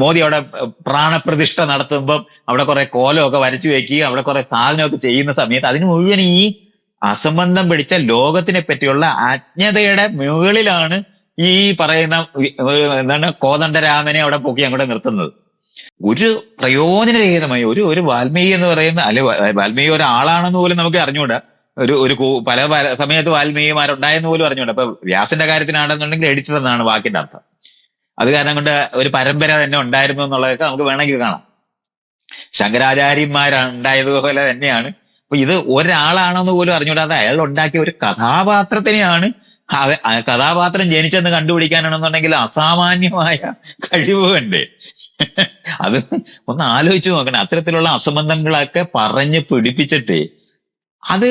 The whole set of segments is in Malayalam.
മോദി അവിടെ പ്രാണപ്രതിഷ്ഠ നടത്തുമ്പം അവിടെ കുറെ കോലമൊക്കെ വരച്ചു വെക്കുകയും അവിടെ കുറെ സാധനമൊക്കെ ചെയ്യുന്ന സമയത്ത് അതിന് മുഴുവൻ ഈ അസംബന്ധം പിടിച്ച ലോകത്തിനെ പറ്റിയുള്ള അജ്ഞതയുടെ മുകളിലാണ് ഈ പറയുന്ന എന്താണ് കോദണ്ഡരാമനെ അവിടെ പൊക്കി അങ്ങോട്ട് നിർത്തുന്നത്. ഒരു പ്രയോജനരഹിതമായി ഒരു ഒരു വാൽമീകി എന്ന് പറയുന്ന അല്ലെ വാൽമീകി ഒരാളാണെന്ന് പോലും നമുക്ക് അറിഞ്ഞുകൂടാ. ഒരു ഒരു പല സമയത്ത് വാൽമീകിമാരുണ്ടായെന്ന് പോലും അറിഞ്ഞുകൂടാ. അപ്പൊ വ്യാസന്റെ കാര്യത്തിനാണെന്നുണ്ടെങ്കിൽ എഡിറ്റർ എന്നാണ് വാക്കിന്റെ അർത്ഥം. അത് കാരണം കൊണ്ട് ഒരു പരമ്പര തന്നെ ഉണ്ടായിരുന്നു എന്നുള്ളതൊക്കെ നമുക്ക് വേണമെങ്കിൽ കാണാം. ശങ്കരാചാര്യന്മാരുണ്ടായതുപോലെ തന്നെയാണ്. അപ്പൊ ഇത് ഒരാളാണെന്ന് പോലും അറിഞ്ഞുകൂടാതെ അയാൾ ഉണ്ടാക്കിയ ഒരു കഥാപാത്രത്തിനെയാണ് കഥാപാത്രം ജനിച്ചെന്ന് കണ്ടുപിടിക്കാനാണെന്നുണ്ടെങ്കിൽ അസാമാന്യമായ കഴിവ് വേണ്ടേ? അത് ഒന്ന് ആലോചിച്ച് നോക്കണം. അത്തരത്തിലുള്ള അസംബന്ധങ്ങളൊക്കെ പറഞ്ഞ് പിടിപ്പിച്ചിട്ട് അത്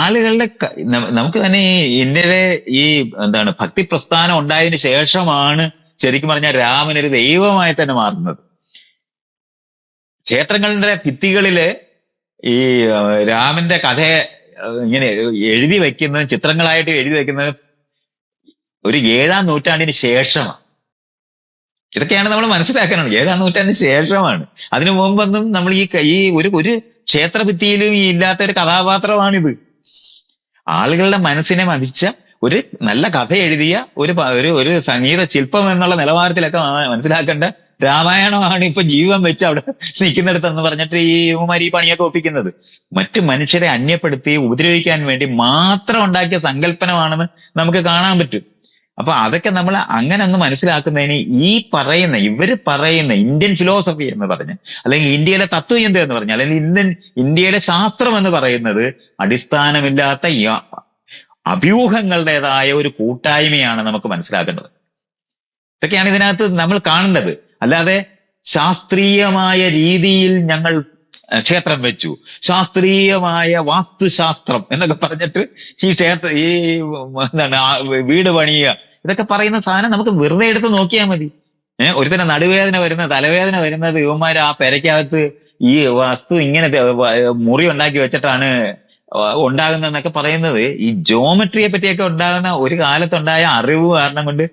ആളുകളുടെ നമുക്ക് തന്നെ ഇന്ത്യയിലെ ഈ എന്താണ് ഭക്തി പ്രസ്ഥാനം ഉണ്ടായതിനു ശേഷമാണ് ശരിക്കും പറഞ്ഞാൽ രാമൻ ഒരു ദൈവമായി തന്നെ മാറുന്നത്. ക്ഷേത്രങ്ങളുടെ ഭിത്തികളിൽ ഈ രാമന്റെ കഥ ആ, ഇങ്ങനെ എഴുതി വെക്കുന്നത് ചിത്രങ്ങളായിട്ട് എഴുതി വെക്കുന്നത് ഒരു ഏഴാം നൂറ്റാണ്ടിന് ശേഷമാണ്. ഇതൊക്കെയാണ് നമ്മൾ മനസ്സിലാക്കാനുള്ളത് ഏഴാം നൂറ്റാണ്ടിന് ശേഷമാണ്. അതിനു മുമ്പൊന്നും നമ്മൾ ഈ ഈ ഒരു ഒരു ക്ഷേത്രഭിത്തിയിലും ഈ ഇല്ലാത്ത ഒരു കഥാപാത്രമാണിത്. ആളുകളുടെ മനസ്സിനെ മതിച്ച ഒരു നല്ല കഥ എഴുതിയ ഒരു ഒരു ഒരു സംഗീത ശില്പം എന്നുള്ള നിലവാരത്തിലൊക്കെ മനസ്സിലാക്കേണ്ട രാമായണമാണ് ഇപ്പൊ ജീവൻ വെച്ച് അവിടെ നിൽക്കുന്നിടത്തെന്ന് പറഞ്ഞിട്ട് ഈ ഉമാരി പണിയൊക്കെ ഒപ്പിക്കുന്നത്. മറ്റു മനുഷ്യരെ അന്യപ്പെടുത്തി ഉപദ്രവിക്കാൻ വേണ്ടി മാത്രം ഉണ്ടാക്കിയ സങ്കല്പനമാണെന്ന് നമുക്ക് കാണാൻ പറ്റും. അപ്പൊ അതൊക്കെ നമ്മൾ അങ്ങനെ അങ്ങ് മനസ്സിലാക്കുന്നതിന് ഈ പറയുന്ന ഇവർ പറയുന്ന ഇന്ത്യൻ ഫിലോസഫി എന്ന് പറഞ്ഞ് അല്ലെങ്കിൽ ഇന്ത്യയിലെ തത്വചിന്ത എന്ന് പറഞ്ഞ് അല്ലെങ്കിൽ ഇന്ത്യൻ ഇന്ത്യയിലെ ശാസ്ത്രം എന്ന് പറയുന്നത് അടിസ്ഥാനമില്ലാത്ത അഭ്യൂഹങ്ങളുടേതായ ഒരു കൂട്ടായ്മയാണ് നമുക്ക് മനസ്സിലാക്കേണ്ടത്. ഇതൊക്കെയാണ് ഇതിനകത്ത് നമ്മൾ കാണേണ്ടത്. അല്ലാതെ ശാസ്ത്രീയമായ രീതിയിൽ ഞങ്ങൾ ക്ഷേത്രം വെച്ചു. ശാസ്ത്രീയമായ വാസ്തുശാസ്ത്രം എന്നൊക്കെ പറഞ്ഞിട്ട് ഈ ക്ഷേത്ര ഈ എന്താണ് വീട് പണിയുക. ഇതൊക്കെ പറയുന്ന സാധനം നമുക്ക് വെറുതെ എടുത്ത് നോക്കിയാൽ മതി. ഏഹ് ഒരുത്തന്നെ നടുവേദന വരുന്ന തലവേദന വരുന്നത് ഇവന്മാര് ആ പെരയ്ക്കകത്ത് ഈ വസ്തു ഇങ്ങനെ മുറി ഉണ്ടാക്കി വെച്ചിട്ടാണ് ഉണ്ടാകുന്നതെന്നൊക്കെ പറയുന്നത് ഈ ജോമെട്രിയെ പറ്റിയൊക്കെ ഉണ്ടാകുന്ന ഒരു കാലത്തുണ്ടായ അറിവ് കാരണം കൊണ്ട്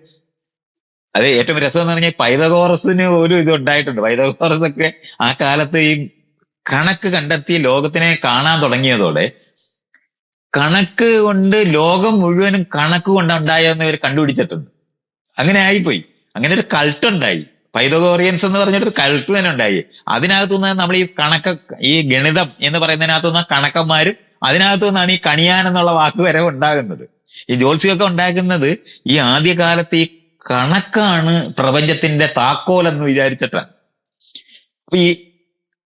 അത് ഏറ്റവും രസം എന്ന് പറഞ്ഞാൽ പൈതകോറസിന് ഒരു ഇത് ഉണ്ടായിട്ടുണ്ട്. പൈതകോറസ് ഒക്കെ ആ കാലത്ത് ഈ കണക്ക് കണ്ടെത്തി ലോകത്തിനെ കാണാൻ തുടങ്ങിയതോടെ കണക്ക് കൊണ്ട് ലോകം മുഴുവനും കണക്ക് കൊണ്ട് ഉണ്ടായെന്ന് ഇവർ കണ്ടുപിടിച്ചിട്ടുണ്ട്. അങ്ങനെ ആയിപ്പോയി. അങ്ങനെ ഒരു കൾട്ട് ഉണ്ടായി. പൈതകോറിയൻസ് എന്ന് പറഞ്ഞിട്ട് ഒരു കൾട്ട് തന്നെ ഉണ്ടായി. അതിനകത്തുനിന്ന് നമ്മൾ ഈ കണക്ക ഈ ഗണിതം എന്ന് പറയുന്നതിനകത്തുനിന്ന് കണക്കന്മാരും അതിനകത്തു നിന്നാണ് ഈ കണിയാൻ എന്നുള്ള വാക്ക് വരെ ഉണ്ടാകുന്നത്. ഈ ജ്യോത്സ്യമൊക്കെ ഉണ്ടാക്കുന്നത് ഈ ആദ്യകാലത്ത് ഈ കണക്കാണ് പ്രപഞ്ചത്തിന്റെ താക്കോൽ എന്ന് വിചാരിച്ചിട്ടാണ്. അപ്പൊ ഈ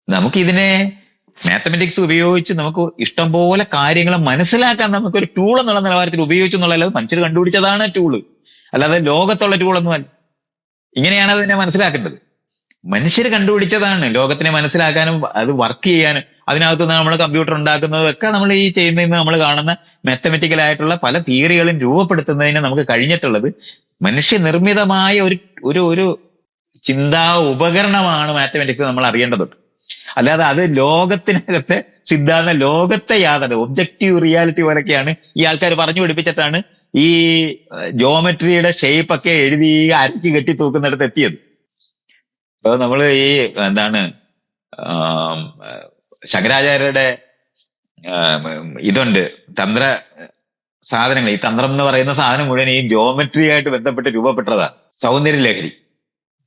നമുക്കിതിനെ മാത്തമെറ്റിക്സ് ഉപയോഗിച്ച് നമുക്ക് ഇഷ്ടം പോലെ കാര്യങ്ങൾ മനസ്സിലാക്കാൻ നമുക്കൊരു ടൂൾ എന്നുള്ള നിലവാരത്തിൽ ഉപയോഗിച്ചു എന്നുള്ളത് മനുഷ്യർ കണ്ടുപിടിച്ചതാണ് ടൂൾ അല്ലാതെ ലോകത്തുള്ള ടൂളൊന്നും ഇങ്ങനെയാണ് അതിനെ മനസ്സിലാക്കേണ്ടത്. മനുഷ്യർ കണ്ടുപിടിച്ചതാണ്. ലോകത്തിനെ മനസ്സിലാക്കാനും അത് വർക്ക് ചെയ്യാനും. അതിനകത്ത് നമ്മൾ കമ്പ്യൂട്ടർ ഉണ്ടാക്കുന്നതും ഒക്കെ നമ്മൾ ഈ ചെയ്യുന്നതിന് നമ്മൾ കാണുന്ന മാത്തമെറ്റിക്കൽ ആയിട്ടുള്ള പല തിയറികളും രൂപപ്പെടുത്തുന്നതിന് നമുക്ക് കഴിഞ്ഞിട്ടുള്ളത് മനുഷ്യനിർമ്മിതമായ ഒരു ഒരു ഒരു ചിന്താ ഉപകരണമാണ് മാത്തമെറ്റിക്സ് നമ്മൾ അറിയേണ്ടതുണ്ട്. അല്ലാതെ അത് ലോകത്തിനകത്തെ സിദ്ധാന്ത ലോകത്തെ യാതൊരു ഒബ്ജക്റ്റീവ് റിയാലിറ്റി പോലൊക്കെയാണ് ഈ ആൾക്കാർ പറഞ്ഞു പിടിപ്പിച്ചിട്ടാണ് ഈ ജോമെട്രിയുടെ ഷേപ്പ് ഒക്കെ എഴുതി അരക്കി കെട്ടി തൂക്കുന്നിടത്ത് എത്തിയത്. അപ്പൊ നമ്മൾ ഈ എന്താണ് ശങ്കരാചാര്യരുടെ ഇതുണ്ട്. തന്ത്ര സാധനങ്ങൾ. ഈ തന്ത്രം എന്ന് പറയുന്ന സാധനം മുഴുവൻ ഈ ജോമെട്രി ആയിട്ട് ബന്ധപ്പെട്ട് രൂപപ്പെട്ടതാണ് സൗന്ദര്യ ലഹരി.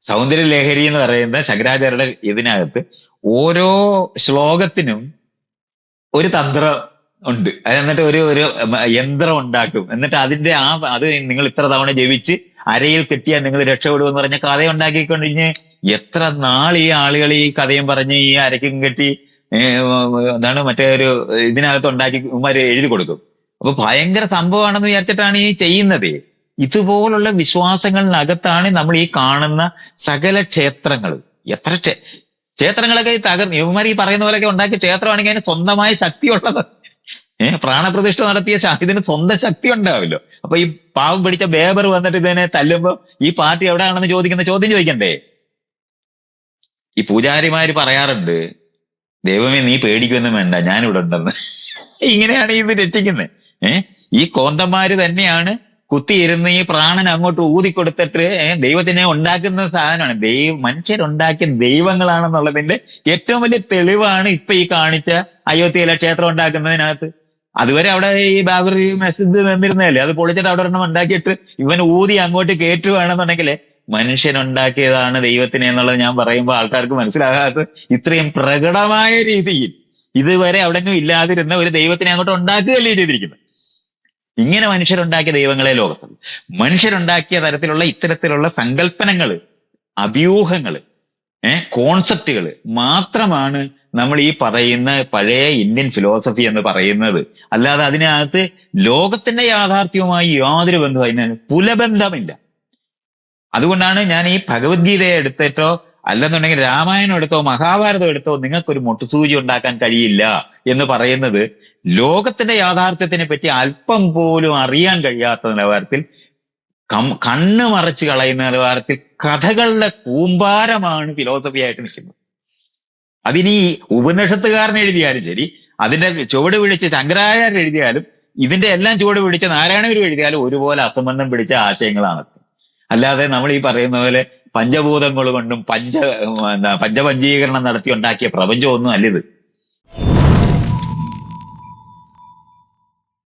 സൗന്ദര്യ ലഹരി എന്ന് പറയുന്ന ശങ്കരാചാര്യരുടെ ഇതിനകത്ത് ഓരോ ശ്ലോകത്തിനും ഒരു തന്ത്രം ഉണ്ട്. എന്നിട്ട് ഒരു ഒരു യന്ത്രം ഉണ്ടാക്കും. എന്നിട്ട് അതിന്റെ ആ അത് നിങ്ങൾ ഇത്ര തവണ ജപിച്ച് അരയിൽ കെട്ടിയാൽ നിങ്ങൾ രക്ഷപ്പെടുമെന്ന് പറഞ്ഞ കഥ ഉണ്ടാക്കിക്കൊണ്ടിഞ്ഞ് എത്ര നാൾ ഈ ആളുകൾ ഈ കഥയും പറഞ്ഞ് ഈ അരക്കും കെട്ടി എന്താണ് മറ്റേ ഒരു ഇതിനകത്ത് ഉണ്ടാക്കി ഉമ്മാര് എഴുതി കൊടുക്കും. അപ്പൊ ഭയങ്കര സംഭവമാണെന്ന് വിചാരിച്ചിട്ടാണ് ഈ ചെയ്യുന്നത്. ഇതുപോലുള്ള വിശ്വാസങ്ങളിനകത്താണ് നമ്മൾ ഈ കാണുന്ന സകല ക്ഷേത്രങ്ങൾ എത്ര ക്ഷേ- ക്ഷേത്രങ്ങളൊക്കെ തകർന്ന് ഇവന്മാർ ഈ പറയുന്ന പോലെയൊക്കെ ഉണ്ടാക്കിയ ക്ഷേത്രമാണെങ്കിൽ അതിന് സ്വന്തമായ ശക്തിയുള്ളത്. ഏഹ് പ്രാണപ്രതിഷ്ഠ നടത്തിയ ഇതിന് സ്വന്തം ശക്തി ഉണ്ടാവില്ലോ. അപ്പൊ ഈ പാവം പിടിച്ച ബേബർ വന്നിട്ട് ഇതിനെ തല്ലുമ്പോ ഈ പാർട്ടി എവിടെയാണെന്ന് ചോദിക്കുന്ന ചോദ്യം ചോദിക്കണ്ടേ? ഈ പൂജാരിമാര് പറയാറുണ്ട് ദൈവമേ നീ പേടിക്കൊന്നും വേണ്ട ഞാനിവിടെ ഉണ്ടെന്ന്. ഇങ്ങനെയാണ് ഇത് രക്ഷിക്കുന്നത് ഈ കോന്തന്മാര് തന്നെയാണ് കുത്തിയിരുന്ന് ഈ പ്രാണൻ അങ്ങോട്ട് ഊതിക്കൊടുത്തിട്ട് ദൈവത്തിനെ ഉണ്ടാക്കുന്ന സാധനമാണ്. ദൈവ മനുഷ്യരുണ്ടാക്കിയ ദൈവങ്ങളാണെന്നുള്ളതിന്റെ ഏറ്റവും വലിയ തെളിവാണ് ഇപ്പൊ ഈ കാണിച്ച അയോധ്യയിലെ ക്ഷേത്രം ഉണ്ടാക്കുന്നതിനകത്ത്. അതുവരെ അവിടെ ഈ ബാബറി മസ്ജിദ് നിന്നിരുന്നതല്ലേ? അത് പൊളിച്ചിട്ട് അവിടെ ഒരെണ്ണം ഉണ്ടാക്കിയിട്ട് ഇവൻ ഊതി അങ്ങോട്ട് കയറ്റുകയാണെന്നുണ്ടെങ്കിൽ മനുഷ്യനുണ്ടാക്കിയതാണ് ദൈവത്തിനെ എന്നുള്ളത് ഞാൻ പറയുമ്പോൾ ആൾക്കാർക്ക് മനസ്സിലാകാത്ത ഇത്രയും പ്രകടമായ രീതിയിൽ ഇതുവരെ അവിടെങ്ങും ഇല്ലാതിരുന്ന ഒരു ദൈവത്തിനെ അങ്ങോട്ട് ഉണ്ടാക്കുകയല്ലേ ചെയ്തിരിക്കുന്നത്. ഇങ്ങനെ മനുഷ്യരുണ്ടാക്കിയ ദൈവങ്ങളെ ലോകത്തുള്ളൂ മനുഷ്യരുണ്ടാക്കിയ തരത്തിലുള്ള ഇത്തരത്തിലുള്ള സങ്കല്പനങ്ങൾ അഭ്യൂഹങ്ങൾ ഏഹ് കോൺസെപ്റ്റുകൾ മാത്രമാണ് നമ്മൾ ഈ പറയുന്ന പഴയ ഇന്ത്യൻ ഫിലോസഫി എന്ന് പറയുന്നത്. അല്ലാതെ അതിനകത്ത് ലോകത്തിന്റെ യാഥാർത്ഥ്യവുമായി യാതൊരു ബന്ധവും അതിന് പുലബന്ധമില്ല. അതുകൊണ്ടാണ് ഞാൻ ഈ ഭഗവത്ഗീതയെ എടുത്തിട്ടോ അല്ലെന്നുണ്ടെങ്കിൽ രാമായണം എടുത്തോ മഹാഭാരതം എടുത്തോ നിങ്ങൾക്കൊരു മുട്ടുസൂചി ഉണ്ടാക്കാൻ കഴിയില്ല എന്ന് പറയുന്നത് ലോകത്തിന്റെ യാഥാർത്ഥ്യത്തിനെ പറ്റി അല്പം പോലും അറിയാൻ കഴിയാത്ത നിലവാരത്തിൽ കണ്ണ് മറച്ചു കളയുന്ന നിലവാരത്തിൽ കഥകളുടെ കൂമ്പാരമാണ് ഫിലോസഫി ആയിട്ട് നിൽക്കുന്നത്. അതിനി ഉപനിഷത്തുകാരൻ എഴുതിയാലും ശരി അതിന്റെ ചുവട് പിടിച്ച് ശങ്കരാചാര്യർ എഴുതിയാലും ഇതിന്റെ എല്ലാം ചുവട് പിടിച്ച നാരായണഗുരു എഴുതിയാലും ഒരുപോലെ അസംബന്ധം പിടിച്ച ആശയങ്ങളാണ് അല്ലാതെ നമ്മൾ ഈ പറയുന്ന പോലെ പഞ്ചഭൂതങ്ങൾ കൊണ്ടും പഞ്ച എന്താ പഞ്ചപഞ്ചീകരണം നടത്തി ഉണ്ടാക്കിയ പ്രപഞ്ചമൊന്നും അല്ലിത്